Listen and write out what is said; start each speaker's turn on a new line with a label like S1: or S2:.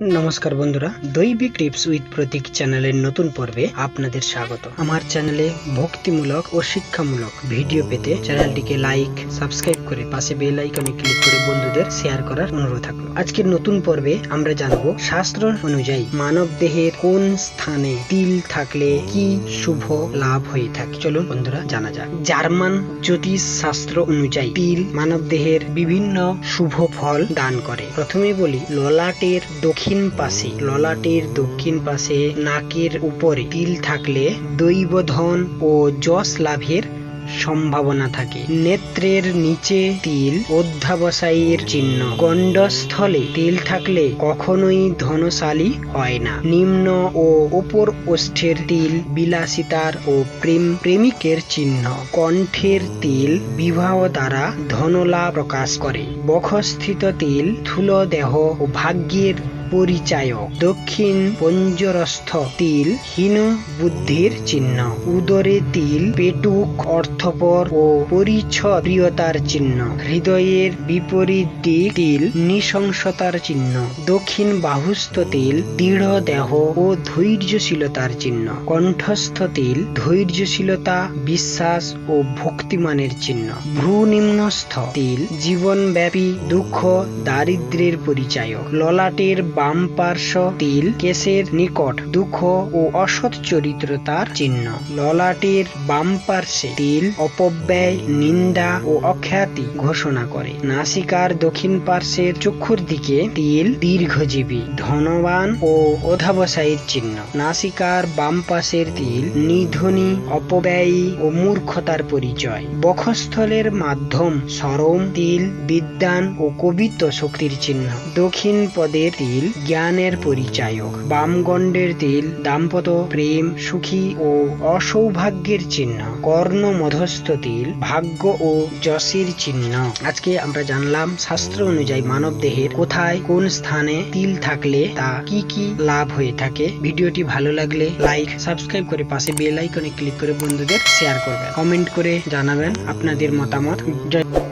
S1: নমস্কার বন্ধুরা, দৈবিক tips with প্রতীক চ্যানেলের নতুন পর্বে আপনাদের স্বাগত। আমার চ্যানেলে ভক্তিমূলক ও শিক্ষামূলক ভিডিও পেতে চ্যানেলটিকে লাইক, সাবস্ক্রাইব করে পাশে বেল আইকনে ক্লিক করে বন্ধুদের শেয়ার করার অনুরোধ থাকল। আজকের নতুন পর্বে আমরা জানব শাস্ত্র অনুযায়ী মানব দেহের কোন স্থানে তিল থাকলে কি শুভ লাভ হয়ে থাকে। চলুন বন্ধুরা, জানা যাক। জার্মান জ্যোতিষ শাস্ত্র অনুযায়ী তিল মানব দেহের বিভিন্ন শুভ ফল দান করে। প্রথমে বলি, ললাটের দক্ষিণ পাশে, ললাটের দক্ষিণ পাশে নাকের উপরে তিল থাকলে দৈবধন ও যশ লাভের সম্ভাবনা থাকে। নেত্রের নিচে তিল অধ্যাবসায়ীর চিহ্ন। গণ্ডস্থলে তিল থাকলে কখনোই ধনশালী হয় না। নিম্ন ও উপর ওষ্ঠের তিল বিলাসিতার ও প্রেম প্রেমিকের চিহ্ন। কণ্ঠের তিল বিবাহ দ্বারা ধনলা প্রকাশ করে। বক্ষস্থিত তিল স্থূল দেহ ও ভাগ্যের পরিচায়ক। দক্ষিণ পঞ্জরস্থ তিল হীন বুদ্ধির চিহ্ন। উদরে তিল পেটুক অর্থপর ও পরিচ্ছদ প্রিয়তার চিহ্ন। হৃদয়ের বিপরীত দিক তিল নৃশংসতার চিহ্ন। দক্ষিণ বাহুস্থ তিল দৃঢ় দেহ ও ধৈর্যশীলতার চিহ্ন। কণ্ঠস্থ তিল ধৈর্যশীলতা, বিশ্বাস ও ভক্তিমানের চিহ্ন। ভ্রু নিম্নস্থ তিল জীবনব্যাপী দুঃখ, দারিদ্র্যের পরিচায়ক। ললাটের বাম পার্শ্ব তিল কেশের নিকট দুঃখ ও অসৎ চরিত্রতার চিহ্ন। ললাটির বাম পার্শ্বে তিল অপব্যয়, নিন্দা ও অখ্যাতি ঘোষণা করে। নাসিকার দক্ষিণ পার্শ্বের চক্ষুর দিকে তিল দীর্ঘজীবী, ধনবান ও অধাবসায়ীর চিহ্ন। নাসিকার বাম পাশের তিল নিধনী, অপব্যয়ী ও মূর্খতার পরিচয়। বক্ষস্থলের মাধ্যম সরম, তিল বিদ্যান ও কবিত্ব শক্তির চিহ্ন। দক্ষিণ পদের তিল জ্ঞানের পরিচায়ক। বামগণ্ডের তিল, দাম্পত্য প্রেম, সুখী ও অসৌভাগ্যের চিহ্ন। কর্ণ মধ্যস্থ তিল, ভাগ্য ও যশের চিহ্ন। আজকে আমরা জানলাম শাস্ত্র অনুযায়ী মানব দেহের কোথায় কোন স্থানে তিল থাকলে তা কি কি লাভ হয়ে থাকে। ভিডিওটি ভালো লাগলে লাইক, সাবস্ক্রাইব করে পাশে বেল আইকনে ক্লিক করে বন্ধুদের শেয়ার করবেন। কমেন্ট করে জানাবেন আপনাদের মতামত। জয়